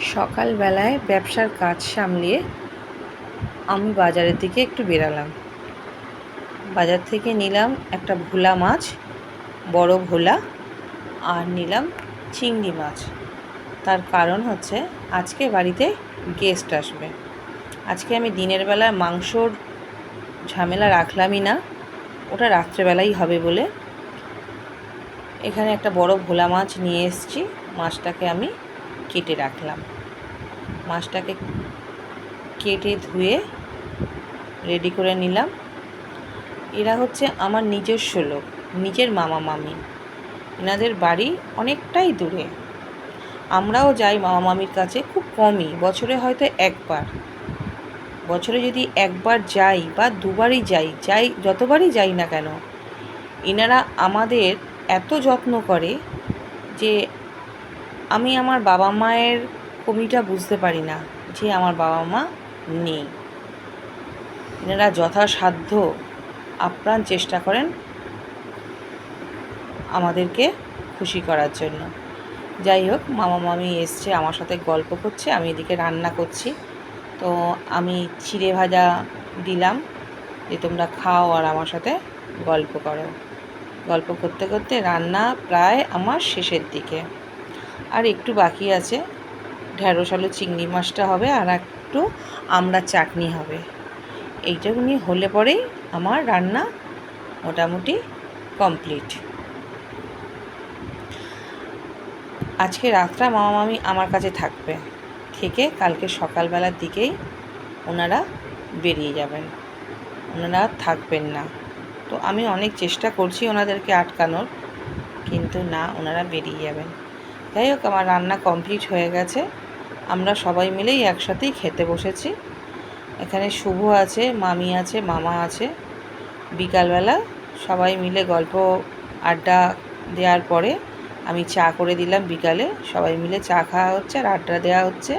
সকালবেলায় ব্যবসার কাজ সামলিয়ে আমি বাজারের দিকে একটু বেরালাম বাজার থেকে নিলাম একটা ভোলা মাছ, বড় ভোলা, আর নিলাম চিংড়ি মাছ। তার কারণ হচ্ছে আজকে বাড়িতে গেস্ট আসবে। আজকে আমি দিনের বেলায় মাংসর ঝামেলা রাখলামই না, ওটা রাত্রেবেলাই হবে বলে। এখানে একটা বড় ভোলা মাছ নিয়ে এসেছি, মাছটাকে আমি কেটে রাখলাম। মাছটাকে কেটে ধুয়ে রেডি করে নিলাম। এরা হচ্ছে আমার নিজস্ব লোক, নিজের মামা মামি। এনাদের বাড়ি অনেকটাই দূরে। আমরাও যাই মামা মামির কাছে খুব কমই, বছরে হয়তো একবার। বছরে যদি একবার যাই বা দুবারই যাই যাই, যতবারই যাই না কেন, এনারা আমাদের এত যত্ন করে যে আমি আমার বাবা মায়ের কমিটা বুঝতে পারি না যে আমার বাবা মা নেই। এনারা যথাসাধ্য আপ্রাণ চেষ্টা করেন আমাদেরকে খুশি করার জন্য। যাই হোক, মামা মামি এসছে, আমার সাথে গল্প করছে, আমি এদিকে রান্না করছি। তো আমি চিড়ে ভাজা দিলাম যে তোমরা খাও আর আমার সাথে গল্প করো। গল্প করতে করতে রান্না প্রায় আমার শেষের দিকে। আর একটু বাকি আছে। ঢ্যাঁড়স, আলু, চিংড়ি মাছটা হবে আর একটু আমরা চাটনি হবে। এইটা এইটুকুনি হলে পরেই আমার রান্না মোটামুটি কমপ্লিট। আজকে রাতটা মামা মামি আমার কাছে থাকবে। থেকে কালকে সকালবেলার দিকেই ওনারা বেরিয়ে যাবেন। ওনারা থাকবেন না। তো আমি অনেক চেষ্টা করছি ওনাদেরকে আটকানোর, কিন্তু না, ওনারা বেরিয়ে যাবেন। যাই হোক, আমার রান্না কমপ্লিট হয়ে গেছে। আমরা সবাই মিলেই একসাথেই খেতে বসেছি। এখানে শুভ আছে, মামি আছে, মামা আছে। বিকালবেলা সবাই মিলে গল্প আড্ডা দেওয়ার পরে আমি চা করে দিলাম বিকালে। সবাই মিলে চা খাওয়া হচ্ছে আর আড্ডা দেওয়া হচ্ছে।